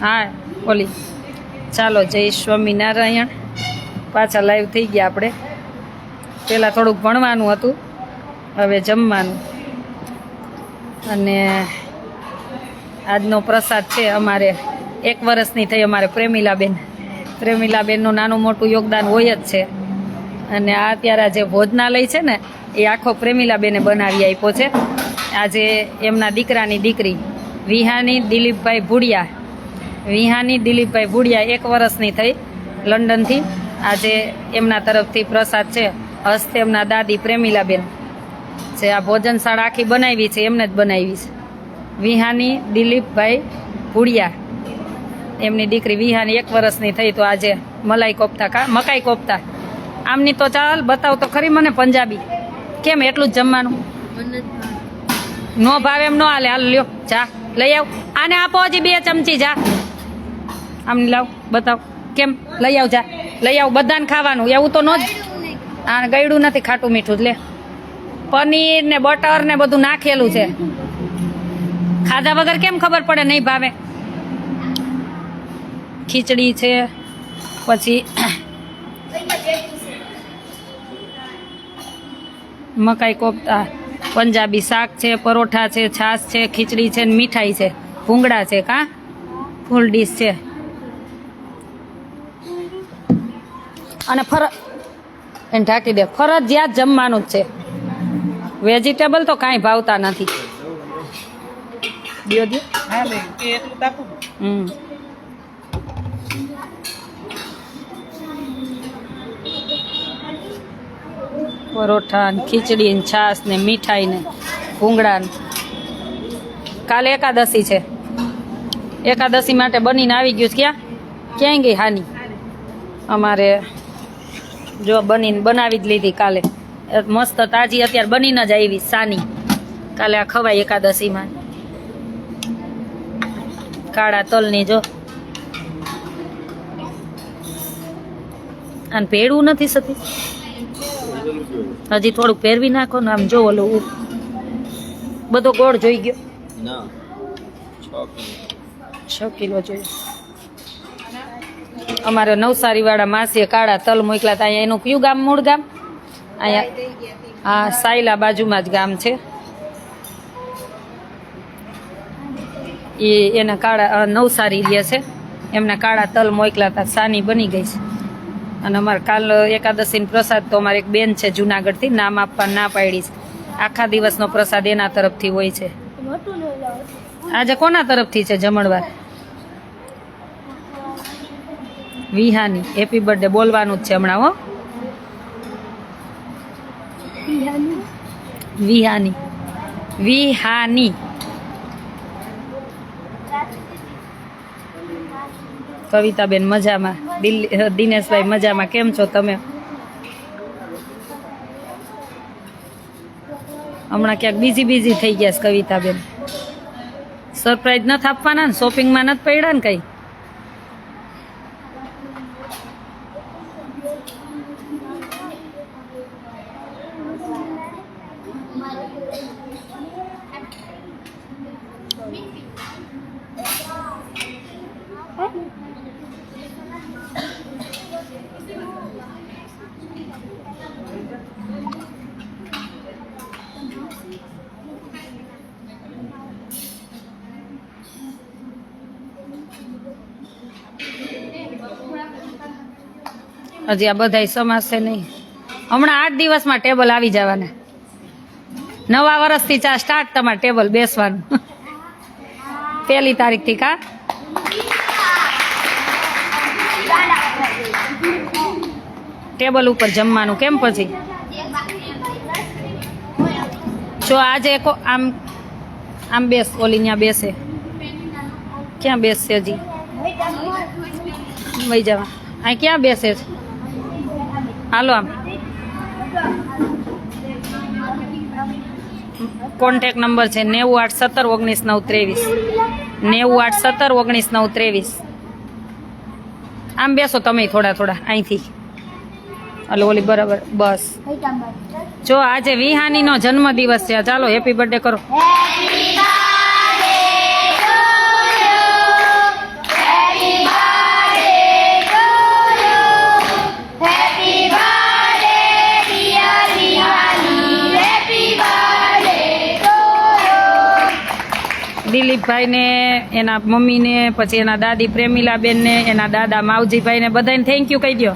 હા, ઓલી. ચાલો, જય સ્વામિનારાયણ. પાછા લાઈવ થઈ ગયા આપણે. પહેલાં થોડુંક ભણવાનું હતું, હવે જમવાનું. અને આજનો પ્રસાદ છે અમારે, એક વર્ષની થઈ અમારે પ્રેમિલાબેન. પ્રેમિલાબેનનું નાનું મોટું યોગદાન હોય જ છે. અને આ અત્યારે જે ભોજનાલય છે ને, એ આખો પ્રેમિલાબેને બનાવી આપ્યો છે. આજે એમના દીકરાની દીકરી વિહાની દિલીપભાઈ ભુડિયા વિહાની દિલીપભાઈ ભુડિયા એક વર્ષની થઈ લંડનથી. આજે એમના તરફથી પ્રસાદ છે. હસ્તે એમના દાદી પ્રેમિલાબેન જે આ ભોજનશાળા આખી બનાવી છે એમને જ બનાવી છે. વિહાની દિલીપભાઈ ભુડિયા. એમની દીકરી વિહાની એક વર્ષની થઈ તો આજે મલાઈ કોફતા કા મકાઈ કોફતા. આમની તો ચાલ બતાવ તો ખરી મને પંજાબી. કેમ એટલું જ જમવાનું? નો ભાવે એમ નો હાલે. હાલ લ્યો જા લઈ આવ. આને આપો હજી બે ચમચી જા. આમ લાવ, બતાવ. કેમ? લઈ આવ જા. લઈ આવ, બધાને ખાવાનું. એવું તો નો જ આ ગળ્યું નથી ખાટું મીઠું લે. પનીર ને બટર ને બધું નાખેલું છે. ખાધા વગર કેમ ખબર પડે? નહીં ભાવે. ખીચડી છે, પછી મકાઈ કોફતા, પંજાબી શાક છે, પરોઠા છે, છાશ છે, ખીચડી છે મીઠાઈ છે. ભૂંગળા છે કા? ફૂલ ડીશ છે. અને ફર એને ઢાંકી દે. ફરજિયાત જમવાનું જ છે. વેજીટેબલ તો કાંઈ ભાવતા નથી. હમ. પરોઠા ને ખીચડી ને છાસ ને મીઠાઈ ને ભૂંગળા ને. કાલે એકાદશી છે. એકાદશી માટે બનીને આવી ગયું છે ક્યાં? ક્યાંય ગઈ હાની. અમારે જો બનીને બનાવી જ લીધી કાલે. મસ્ત તાજી અત્યારે બનીને જ આવી સાની. કાલે આ ખવાય એકાદશીમાં. કાળા તલની જો. અને ભેળવું નથી સતી? હજી થોડુંક પહેરવી નાખો ને આમ જો ઓલું બધો ગોળ જોઈ ગયો. ના. છ કિલો. છ કિલો જોઈએ અમારે નવસારી વાળા માસીએ કાળા તલ મોકલા હતા અહીંયા એનું કયું ગામ? મૂળ ગામ? અહીંયા હા સાયલા બાજુમાં જ ગામ છે. એ એના કાળા નવસારી રહે છે. એમના કાળા તલ મોકલા હતા સાની બની ગઈ છે. અને અમારે કાલ એકાદશી પ્રસાદ તો અમારે એક બેન છે જુનાગઢથી. નામ આપવા ના પાડી છે. આખા દિવસનો પ્રસાદ એના તરફથી હોય છે. આજે કોના તરફથી છે જમણવાર? વિહાની. હેપી બર્થડે બોલવાનું જ છે હમણાં, હો. વિહાની. વિહાની. કવિતાબેન મજામાં. દિનેશભાઈ મજામાં. કેમ છો તમે? હમણાં ક્યાંક બીજી બીજી થઈ ગયા છે કવિતાબેન. સરપ્રાઈઝ નથી આપવાના ને? શોપિંગમાં નથી પડ્યા ને કઈ? હજી આ બધાય સમાજશે નહીં. હમણાં આઠ દિવસમાં ટેબલ આવી જવાના. નવા વર્ષથી ચા સ્ટાર્ટ તમારે ટેબલ બેસવાનું. પહેલી તારીખથી કા? ટેબલ ઉપર જમવાનું કેમ પછી? જો આજે આમ આમ બેસ, ઓલી ત્યાં બેસે. ક્યાં બેસશે હજી? વહી જવા. અહીં ક્યાં બેસે? છે હાલો આમ. કોન્ટેક નંબર છે નેવું આઠ સત્તર ઓગણીસ નવ ત્રેવીસ. નેવું આઠ સત્તર ઓગણીસ નવ ત્રેવીસ. આમ બેસો તમે થોડા થોડા અહીંથી. હલો ઓલી બરાબર બસ. જો આજે વિહાનીનો જન્મદિવસ છે. ચાલો હેપી બર્થડે કરો. દિલીપભાઈને, એના મમ્મીને, પછી એના દાદી પ્રેમિલાબેનને, એના દાદા માવજીભાઈને બધાને થેન્ક યુ કહી દો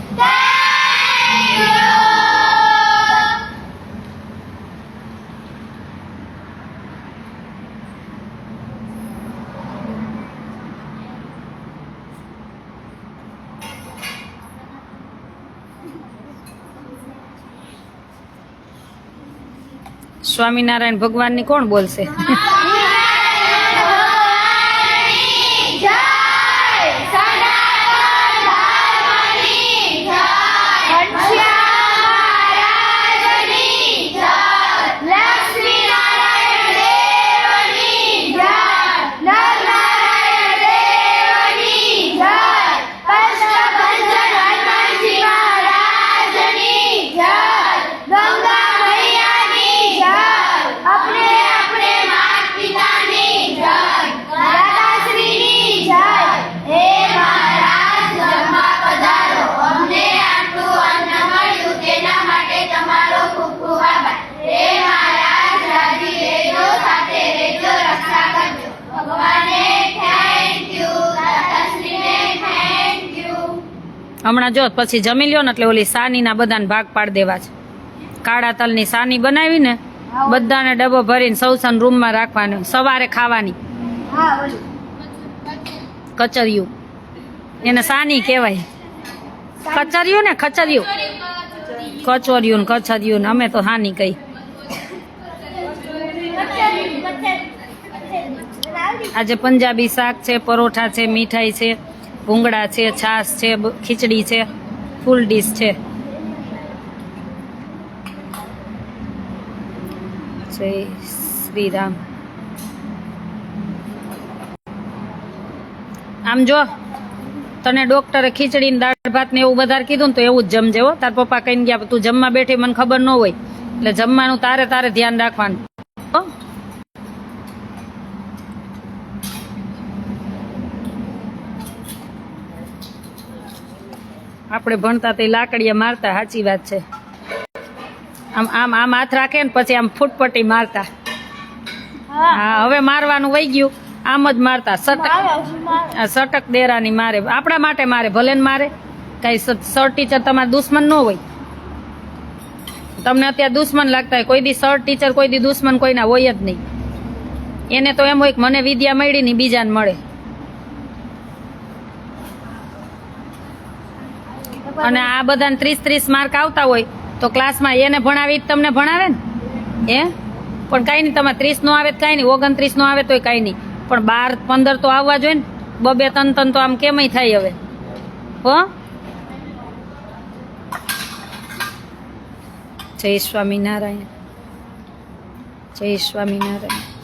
સ્વામિનારાયણ ભગવાનની કોણ બોલશે? હમણાં જો પછી જમી લ્યો ને એટલે ઓલી સાનીના બધાને ભાગ પાડી દેવા છે. કાળા તલની સાની બનાવીને બધાને ડબ્બો ભરીને સૌસન રૂમમાં રાખવાની. સવારે ખાવાની. કચરિયું. એને સાની કહેવાય. કચરિયું ને ખચરિયું. કચોરિયું ને કચરિયું ને અમે તો હાની કહી આજે પંજાબી શાક છે પરોઠા છે મીઠાઈ છે. ભૂંગળા છે, છાશ છે ખીચડી છે, ફૂલ ડીશ છે. જય આમ જો, તને ડોક્ટરે ખીચડી દાળ ભાત ને એવું વધારે કીધું ને તો એવું જ જમજે હો. તાર પપ્પા કહીને ગયા, તું જમવા બેઠી, મને ખબર ન હોય. એટલે જમવાનું તારે તારે ધ્યાન રાખવાનું હો આપણે ભણતા તે લાકડીએ મારતા સાચી વાત છે. આમ આમ આમ હાથ રાખે ને પછી આમ ફૂટપટ્ટી મારતા. હા. હવે મારવાનું વહી ગયું. આમ જ મારતા સટક આ સટક દેરાની મારે. આપણા માટે મારે ભલે ને મારે. કઈ સર ટીચર તમારા દુશ્મન ન હોય. તમને અત્યારે દુશ્મન લાગતા હોય. કોઈ દી સર ટીચર કોઈ દી દુશ્મન કોઈના હોય જ નહીં. એને તો એમ હોય કે મને વિદ્યા મળી ને બીજાને મળે. અને આ બધાને ત્રીસ ત્રીસ માર્ક આવતા હોય તો ક્લાસમાં એને ભણાવી જ તમને ભણાવે ને? એ પણ કાંઈ નહીં, તમારે ત્રીસ નો આવે તો કાંઈ નહીં, ઓગણત્રીસ નો આવે તો કાંઈ નહીં. પણ બાર, પંદર તો આવવા જોઈએ ને. બબે ત્રણ ત્રણ તો આમ કેમય થાય હવે? હો? જય સ્વામિનારાયણ. જય સ્વામિનારાયણ.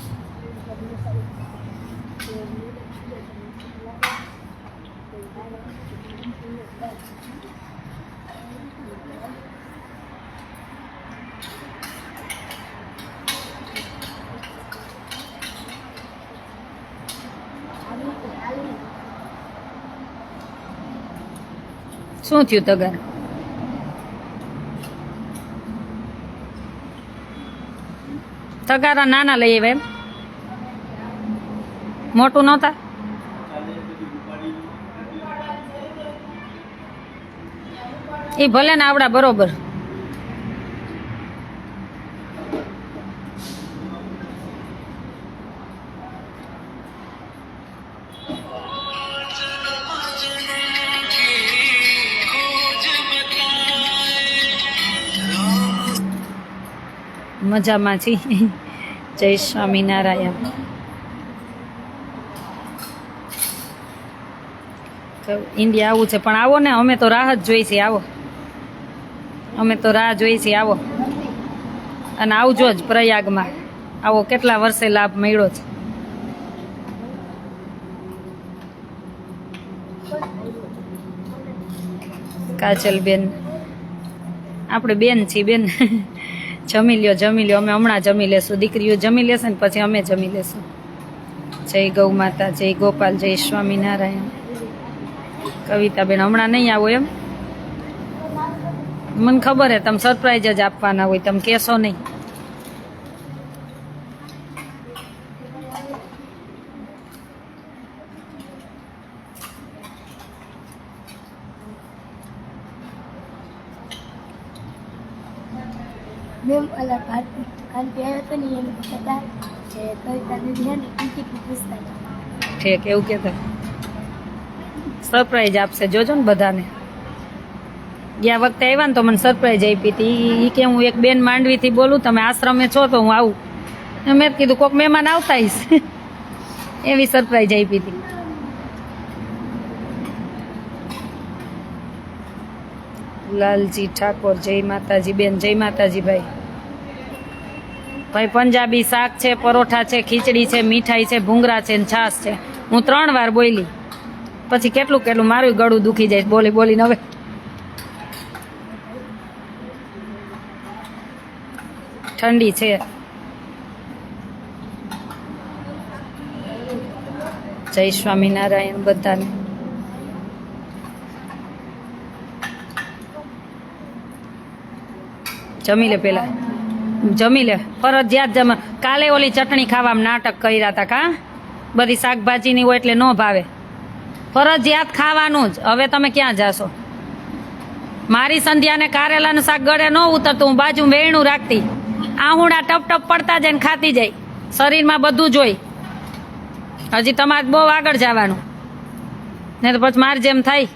શું થયું તગર તગારા નાના લઈ આવ્યા એમ? મોટું નહોતા? એ ભલે ને આવડા બરોબર. મજામાં છી. જય સ્વામિનારાયણ. ઇન્ડિયા આવું છે, પણ આવો ને, અમે તો રાહ જ જોઈ છીએ, આવો. અમે તો રાહ જોઈ છીએ, આવો. અને આવજો જ પ્રયાગમાં. આવો, કેટલા વર્ષે લાભ મળ્યો છે? કાજલબેન. આપણે બેન છીએ, બેન. જમી લ્યો જમી લ્યો. અમે હમણાં જમી લેશું. દીકરીઓ જમી લેશે ને પછી અમે જમી લેશું. જય ગૌ માતા, જય ગોપાલ, જય સ્વામિનારાયણ. કવિતાબેન, હમણાં નહીં આવો એમ? મને ખબર હે, તમે સરપ્રાઈઝ જ આપવાના હોય, તમે કહેશો નહીં. કારણ કે આવ્યો હતો ને એમ કહેતા કે કવિતા દીદી છે ને ટિકિટ પૂછતા હતા. ઠીક એવું કહેતા સરપ્રાઈઝ આપશે. જોજો ને બધાને. ગયા વખતે આવ્યા ને તો મને સરપ્રાઈઝ આપી હતી. એ કે હું એક બેન માંડવીથી બોલું, તમે આશ્રમે છો તો હું આવું. મેં કીધું, કોક મહેમાન આવતા હઈશ એવી સરપ્રાઈઝ આપી હતી. લાલજી ઠાકોર, જય માતાજી બેન, જય માતાજી ભાઈ. ભાઈ, પંજાબી શાક છે, પરોઠા છે, ખીચડી છે, મીઠાઈ છે ભૂંગરા છે ને છાશ છે. હું ત્રણ વાર બોલી પછી કેટલું કેટલું મારું ગળું દુખી જાય બોલી, બોલીને હવે. ઠંડી છે. જય સ્વામિનારાયણ બધાને. જમી લે પેલા. જમી લે. ફરજિયાત જમ. કાલે ઓલી ચટણી ખાવામાં નાટક કર્યા હતા કા? બધી શાકભાજીની હોય એટલે ન ભાવે. ફરજિયાત ખાવાનું જ. હવે તમે ક્યાં જાશો? મારી સંધ્યાને કારેલાનું શાક ગળે ન ઉતરતું. હું બાજુ વેણું રાખતી. આહુડા ટપ ટપ પડતા જાય ને ખાતી જાય. શરીરમાં બધું જોઈ. હજી તમારે બહુ આગળ જવાનું. નહીં તો પછી માર જેમ થાય.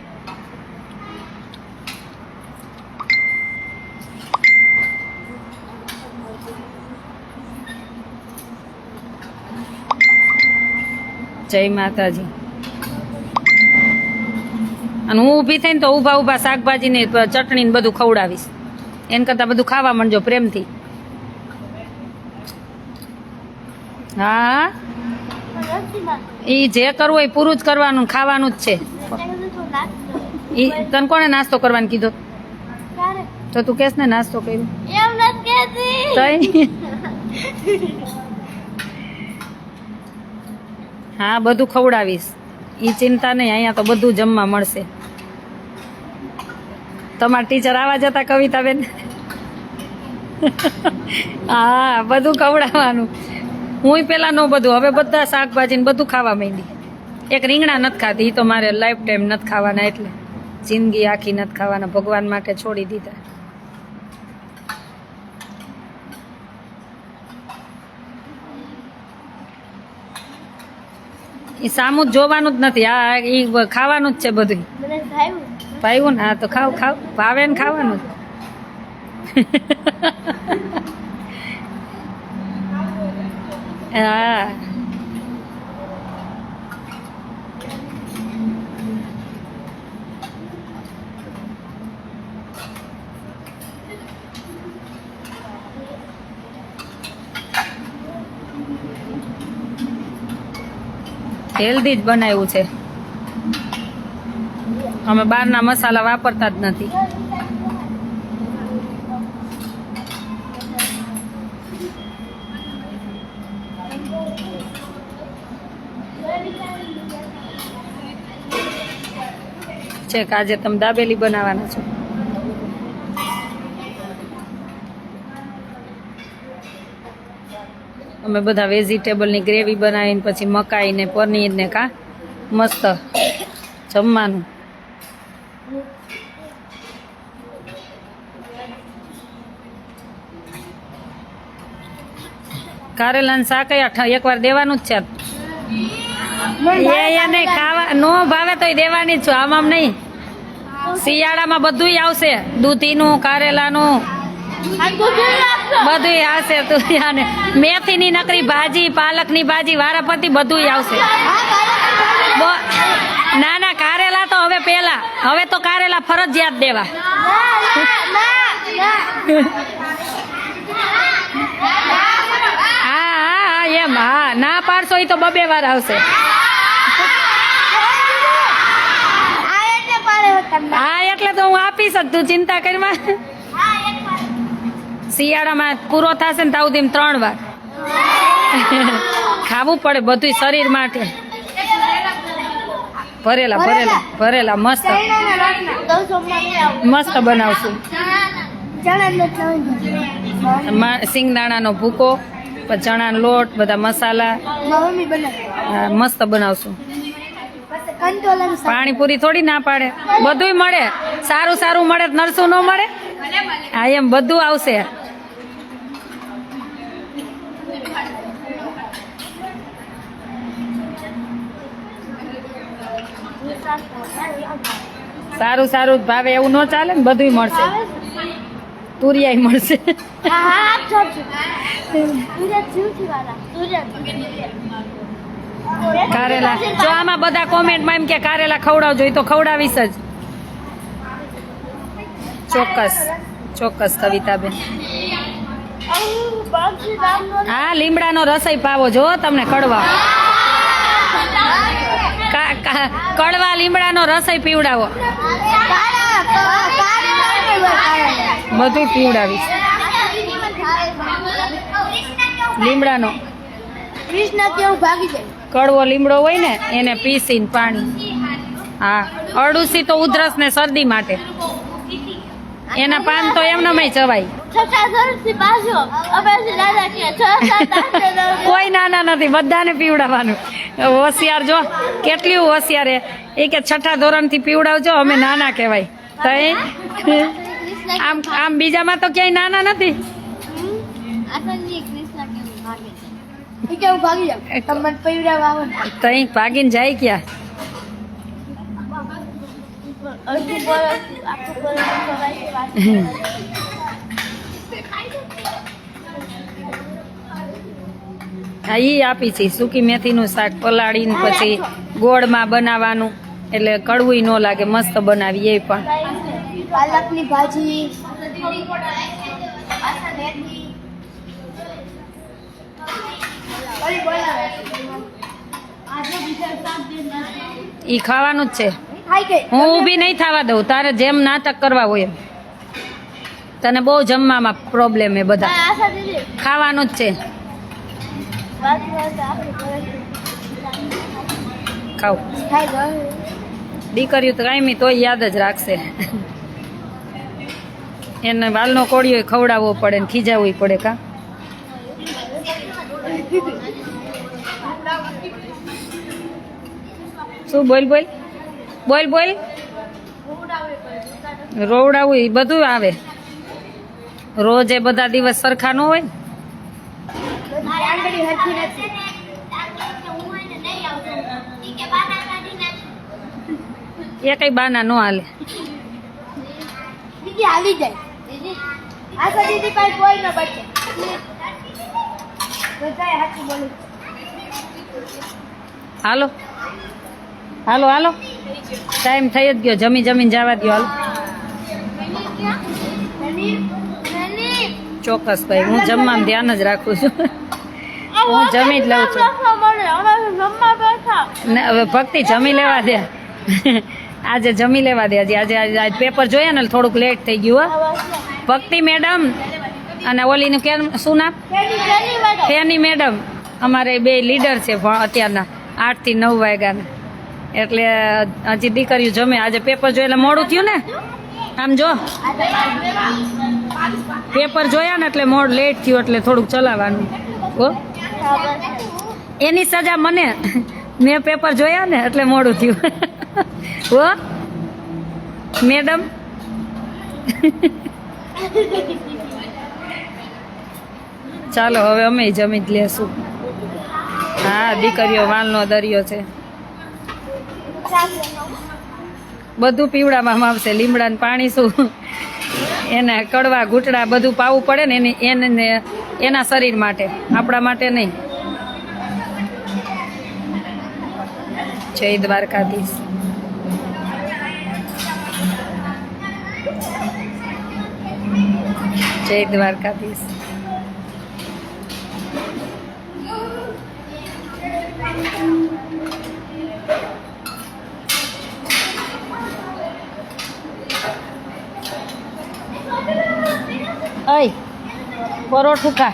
જય માતાજી. અને હું ઊભી થઈને તો ઊભા ઊભા શાકભાજી ને ચટણી ને બધું ખવડાવીશ. એન કરતાં બધું ખાવા માંડજો પ્રેમથી. હા? ઈ એ જે કરવું હોય એ પૂરું જ કરવાનું ખાવાનું જ છે. એ ઈ તને કોણે નાસ્તો કરવાનું કીધો? તો તું કેસ ને નાસ્તો કર્યો? તઈ? હા, બધું ખવડાવીશ. ઈ ચિંતા નહીં, અહીંયા તો બધું જમવા મળશે. તમારા ટીચર આવા જતા કવિતાબેન? હા, બધું ખવડાવવાનું. હું પેલા નો બધું, હવે બધા શાકભાજી બધું ખાવા માંડી. એક રીંગણા નથી ખાતી એ તો મારે લાઈફ ટાઈમ નથી ખાવાના એટલે. જિંદગી આખી નથી ખાવાના, ભગવાન માટે છોડી દીધા. એ સામું જ જોવાનું જ નથી. આ ઈ ખાવાનું જ છે બધું ભાવ્યું ને? હા તો ખાવ ખાવ. ભાવે ને ખાવાનું જ. હા. હેલ્ધી જ બનાવ્યું છે. અમે બહારના મસાલા વાપરતા જ નથી. છે કે આજે તમે દાબેલી બનાવવાના છો? અમે બધા વેજીટેબલની ગ્રેવી બનાવીને પછી મકાઈને ને પનીર ને કા મસ્ત જમવાનું. કારેલાનું શાક એકવાર દેવાનું જ છે. ખાવા નો ભાવે તોય દેવાની જ છું, આમ આમ નહીં. શિયાળામાં બધુંય આવશે. દૂધીનું, કારેલાનું બધું આવશે તુરિયાને મેથીની નકરી ભાજી પાલકની ભાજી વારાફરતી બધું આવશે. ના ના કારેલા તો હવે પેલા હવે તો કારેલા ફરજિયાત દેવા. હા હા એમ હા ના પાડશો એ તો બબે વાર આવશે. હા એટલે તો હું આપીશ જ તું ચિંતા કરીમાં પાડે શિયાળામાં પૂરો થશે ને તાવ ત્રણ વાર. ખાવું પડે બધું શરીર માટે. ભરેલા ભરેલા ભરેલા મસ્ત. મસ્ત બનાવશું. સિંગદાણાનો ભૂકો ચણાનો લોટ બધા મસાલા. મસ્ત બનાવશું. પાણીપુરી થોડી ના પાડે. બધુંય મળે. સારું સારું મળે નરસું ન મળે. હા એમ બધું આવશે. સારું સારું. ભાવે એવું ન ચાલે ને બધુંય મળશે. તુરિયાય મળશે. કારેલા. જો આમાં બધા કોમેન્ટમાં એમ કે કારેલા ખવડાવજો એ તો ખવડાવીશ જ. ચોક્કસ ચોક્કસ કવિતાબેન. હા લીમડાનો રસોઈ પાવો જો તમને કડવા. કડવા લીમડાનો રસોઈ પીવડાવો. બધું પીવડાવીશ. લીમડાનો. કડવો લીમડો હોય ને એને પીસીને પાણી. હા અડુસી તો ઉધરસ ને શરદી માટે. એના પાન તો એમનામય ચવાય છઠ્ઠા વર્ષથી પાછો. અભ્યાસી દાદા કે છ સાત આઠ ને નવ કોઈ નાના નથી બધાને પીવડાવવાનું. હોશિયાર જો કેટલી હોશિયાર? એ કે છઠ્ઠા ધોરણથી પીવડાવજો, અમે નાના કહેવાય. તો આમ આમ બીજામાં તો ક્યાંય નાના નથી? આસનજી ભાગીને જાય ક્યાં? છે કેવું ભાગી જાય તમને પૈડા આવે તો અહીં ભાગીને જાય ક્યાં અડધી વર્ષ આખું વર્ષ સવારે વાત હા એ આપી છે. સૂકી મેથીનું શાક પલાળીને પછી ગોળમાં બનાવવાનું. એટલે કડવું ન લાગે મસ્ત બનાવી એ પણ. પાલકની ભાજી ઈ ખાવાનું જ છે. હું ઊભી નહીં થવા દઉં. તારે જેમ નાટક કરવા હોય એમ. તને બહુ જમવામાં પ્રોબ્લેમ એ બધા. ખાવાનું જ છે વાત વાત આપણે કરે ખાવ દીકરીઓ તો કાંઈ તોય યાદ જ રાખશે. એને વાલનો કોળિયો ખવડાવવો પડે ને ખીજાવવું પડે કા? શું બોલ બોલ? બોલ બોલ. રોવડાવું એ બધું આવે. રોજ એ બધા દિવસ સરખા ન હોય આંગળી હરખી નથી. એ કઈ બાના ન હાલે. દીદી આવી જાય. દીદી આશા દીદી પાસે કોઈ ન બચે બધાએ હાચું બોલું. હાલો. હાલો હાલો. ટાઈમ થઈ જ ગયો. જમી જમીને જવા દો હાલો. ચોક્કસ ભાઈ હું જમવામાં ધ્યાન જ રાખું છું. હું જમી જ લઉં છું. ને હવે ભક્તિ જમી લેવા દે. આજે જમી લેવા દે હજી. આજે આજે પેપર જોયા ને થોડુંક લેટ થઈ ગયું હો. ભક્તિ મેડમ અને ઓલીનું કેમ શું નામ? ફેની મેડમ. અમારે બે લીડર છે અત્યારના આઠથી નવ વાગ્યાના. એટલે હજી દીકરીઓ જમે. આજે પેપર જોઈ એટલે મોડું થયું ને? આમ જો. પેપર જોયા ને એટલે મોડ લેટ થયું એટલે થોડુંક ચલાવવાનું. હો. એની સજા મને. મેં પેપર જોયા ને એટલે મોડું થયું. હો? મેડમ? ચાલો હવે અમે જમી જ લેશું. હા દીકરીઓ વાલનો દરિયો છે. બધું પીવડાવવામાં આવશે લીમડાનું પાણી શું? એને કડવા, ઘૂંટડા બધું પાવું પડે ને એની એને એના શરીર માટે. આપણા માટે નહીં. જય દ્વારકાધીશ. જય દ્વારકાધીશ. પરોઠું ખા.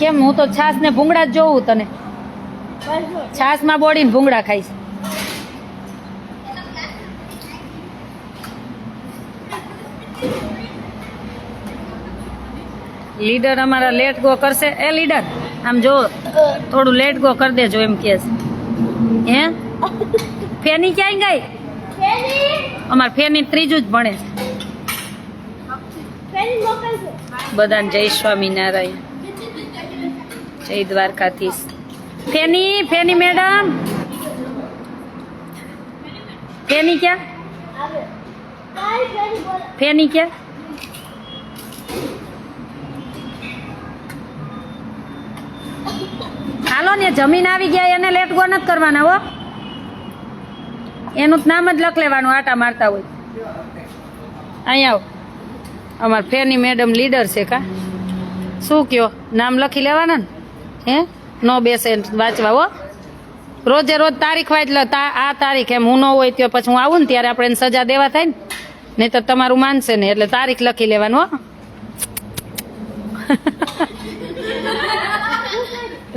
કેમ હું તો છાસ ને ભૂંગળા જ જોઉં તને. છાસમાં બોડીને ભૂંગળા ખાઈશ. લીડર અમારા લેટ ગો કરશે. એ લીડર આમ જો થોડું લેટ ગો કરી દેજો એમ કે હે? ફેની ક્યાંય ગઈ? અમાર ફેની ત્રીજું જ ભણે છે. બધાને જય સ્વામિનારાયણ. જય દ્વારકાધીશ. ફેની ફેની મેડમ. ફેની ક્યાં? ફેની ક્યાં? હાલો ને, જમીન આવી ગયા, એને લેટ ગો નથી કરવાના હો. એનું નામ જ લખ લેવાનું, આટા મારતા હોય. અહીંયા આવો. અમાર ફેની મેડમ લીડર છે કા? શું કયો? નામ લખી લેવાના ને? હે? નો બેસે વાંચવા, હો. રોજે રોજ તારીખ વાંચ લે, તા, આ તારીખ એમ હું ન હોય તો પછી હું આવું ને ત્યારે આપણે સજા દેવા થાય ને. નહીં તો તમારું માનશે ને એટલે તારીખ લખી લેવાનું,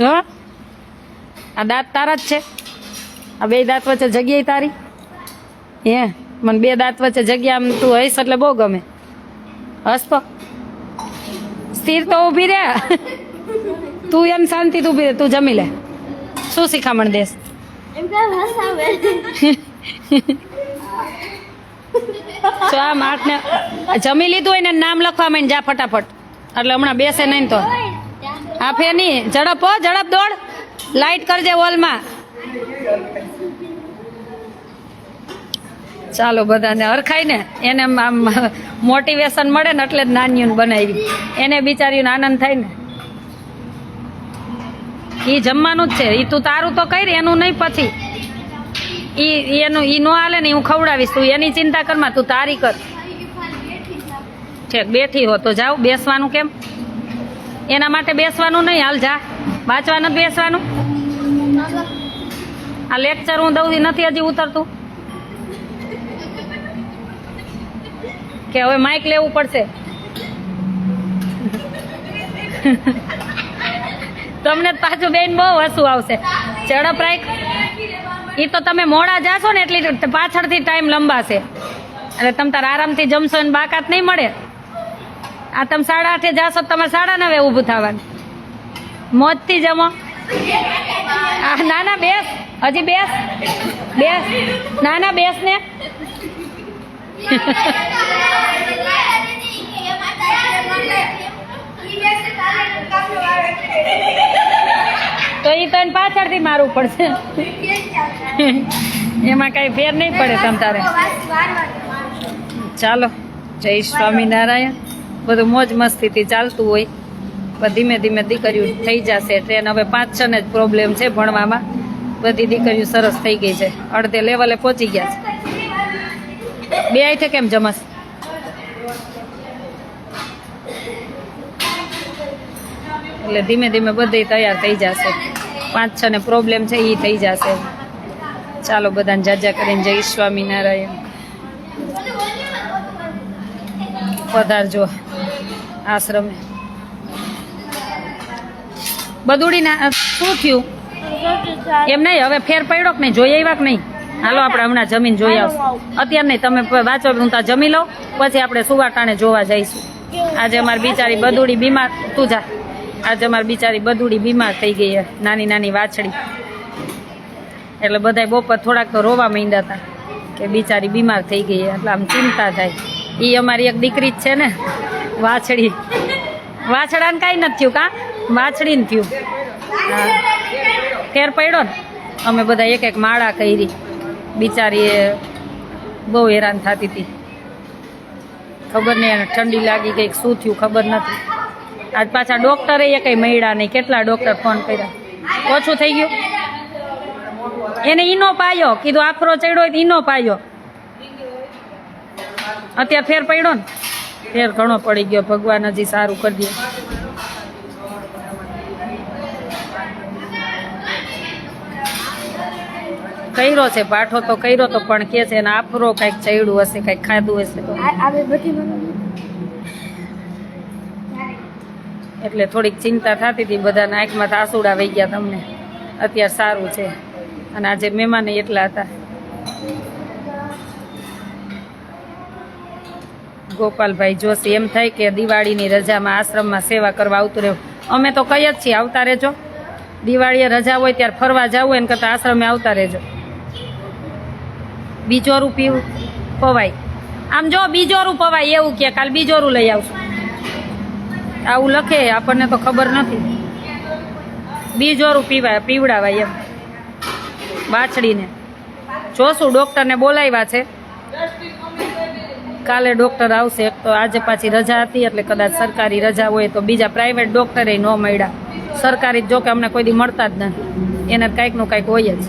હો. આ દાંત તારા જ છે. આ બે દાંત વચ્ચે જગ્યાએ તારી. હે? મને બે દાંત વચ્ચે જગ્યા આમ તું હઈશ એટલે બહુ ગમે. હસ તો સ્થિર તો ઊભી રે તું એમ શાંતિ ઊભી રહે તું જમી લે. શું શીખામણ દેશ? તો આમ આઠને જમી લીધું હોય ને નામ લખવા માંડ જા ફટાફટ. એટલે હમણાં બેસે નહીં તો. આ ફે નહીં. ઝડપ હો ઝડપ દોડ. લાઈટ કરજે વોલમાં ચાલો બધાને હરખાય ને એને આમ મોટિવેશન મળે ને એટલે જ નાનીઓને બનાવી. એને બિચારીઓને આનંદ થાય ને. એ જમવાનું જ છે. એ તું તારું તો કરી, એનું નહીં પછી. ઈ એનું ઈ નો હાલે ને, હું ખવડાવીશ. તું એની ચિંતા કરમાં તું તારી કર. છે, બેઠી હો તો જાવ બેસવાનું કેમ? એના માટે બેસવાનું નહીં. હાલ જા. વાંચવા નથી બેસવાનું? આ લેક્ચર હું દઉં નથી હજી ઉતરતું? કે હવે માઇક લેવું પડશે. તમને પાછું બેન બહુ હસવું આવશે. ઝડપ રાખ. એ તો તમે મોડા જાશો ને એટલી પાછળથી ટાઈમ લંબાશે. એટલે તમે તાર આરામથી જમશો ને બાકાત નહીં મળે. આ તમે સાડા આઠે જાશો તો તમારે સાડા નવે ઊભું થવાનું. મોજથી જમો. ના ના બેસ. હજી બેસ. બેસ. ના ના બેસ ને તો એ તો એને પાછળથી મારવું પડશે. એમાં કઈ ફેર નહીં પડે તમ તારે. ચાલો, જય સ્વામિનારાયણ. બધું મોજ મસ્તીથી ચાલતું હોય. પણ ધીમે ધીમે દીકરીઓ થઈ જશે. ટ્રેન હવે પાંચ છ ને જ પ્રોબ્લેમ છે ભણવામાં. બધી દીકરીઓ સરસ થઈ ગઈ છે. અડધે લેવલે પહોંચી ગયા છે. બે આઈ છે કેમ જમસ? એટલે ધીમે ધીમે બધી તૈયાર થઈ જશે. પાંચ છ ને પ્રોબ્લેમ છે એ થઈ જશે. ચાલો બધાને જાજા કરીને જય સ્વામિનારાયણ. પધારજો આશ્રમે. બદુડી ના શું થયું? એમ નહીં હવે ફેર પડ્યો કે નહીં? જોઈ આવ્યા કે નહીં? હાલો આપણે હમણાં જમીન જોઈ આવશું. અત્યારે નહીં તમે વાંચો હું ત્યાં જમી લઉં પછી આપણે સુવાટાણે જોવા જઈશું. આજે અમારી બિચારી બદુડી બીમાર તું જા. આજે અમારી બિચારી બદુડી બીમાર થઈ ગઈ નાની નાની વાછડી. એટલે બધાય બપોર થોડાક તો રોવા માંડ્યા હતા કે બિચારી બીમાર થઈ ગઈ એટલે આમ ચિંતા થાય. એ અમારી એક દીકરી જ છે ને વાછડી. વાછડાને કાંઈ નથી થયું કાં? વાછડીને થયું. ફેર પડ્યો ને. અમે બધા એક એક માળા કરી. બિચારી એ બહુ હેરાન થતી હતી. ખબર નહીં ઠંડી લાગી કંઈક શું થયું ખબર નથી. આજ પાછા ડૉક્ટરે એ કંઈ મળ્યા નહીં. કેટલા ડૉક્ટર ફોન કર્યા? ઓછું થઈ ગયું. એને ઈનો પાયો. કીધું આફરો ચડ્યો હોય ઈનો પાયો. અત્યારે ફેર પડ્યો ને? ફેર ઘણો પડી ગયો. ભગવાન હજી સારું કરી દે. કર્યો છે પાઠો તો કર્યો તો પણ કે છે એને આફરો કંઈક ચડ્યું હશે કંઈક ખાધું હશે તો. એટલે થોડીક ચિંતા થતી હતી બધાના આંખમાં આસુડા વહી ગયા તમને. અત્યારે સારું છે. અને આજે મહેમાન એટલા હતા. ગોપાલભાઈ જોશી એમ થાય કે દિવાળીની રજામાં આશ્રમમાં સેવા કરવા આવતું રહેવું અમે તો કહીએ જ છીએ આવતા રહેજો. દિવાળીએ રજા હોય ત્યારે ફરવા જવું એને કરતાં આશ્રમે આવતા રહેજો. બીજોરું પીવું, પવાય. આમ જો બીજોરું પવાય, એવું કે કાલ બીજોરું લઈ આવશું. આવું લખે, આપણને તો ખબર નથી. બીજોરું પીવાય, પીવડાવાય એમ. વાછડીને. જોશું, ડૉક્ટરને બોલાવ્યા છે. કાલે ડૉક્ટર આવશે, એક તો આજે પાછી રજા હતી, એટલે કદાચ સરકારી રજા હોય તો બીજા પ્રાઇવેટ ડૉક્ટરે ન મળ્યા. સરકારી જો કે અમને કોઈ દી મળતા જ નથી. એને કાંઈકનું કાંઈક હોય જ.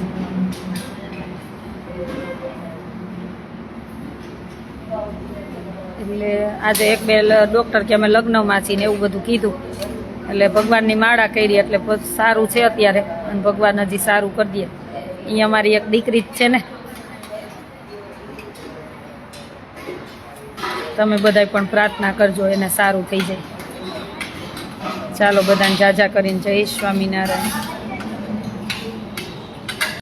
એટલે આજે એક બે ડૉક્ટર કે અમે લગ્નમાં છીએ ને એવું બધું કીધું. એટલે ભગવાનની માળા કરી, એટલે સારું છે અત્યારે. અને ભગવાન હજી સારું કરી દે. એ અમારી એક દીકરી જ છે ને. તમે બધાય પણ પ્રાર્થના કરજો, એને સારું થઈ જાય. ચાલો બધાને જાજા કરીને જય સ્વામિનારાયણ.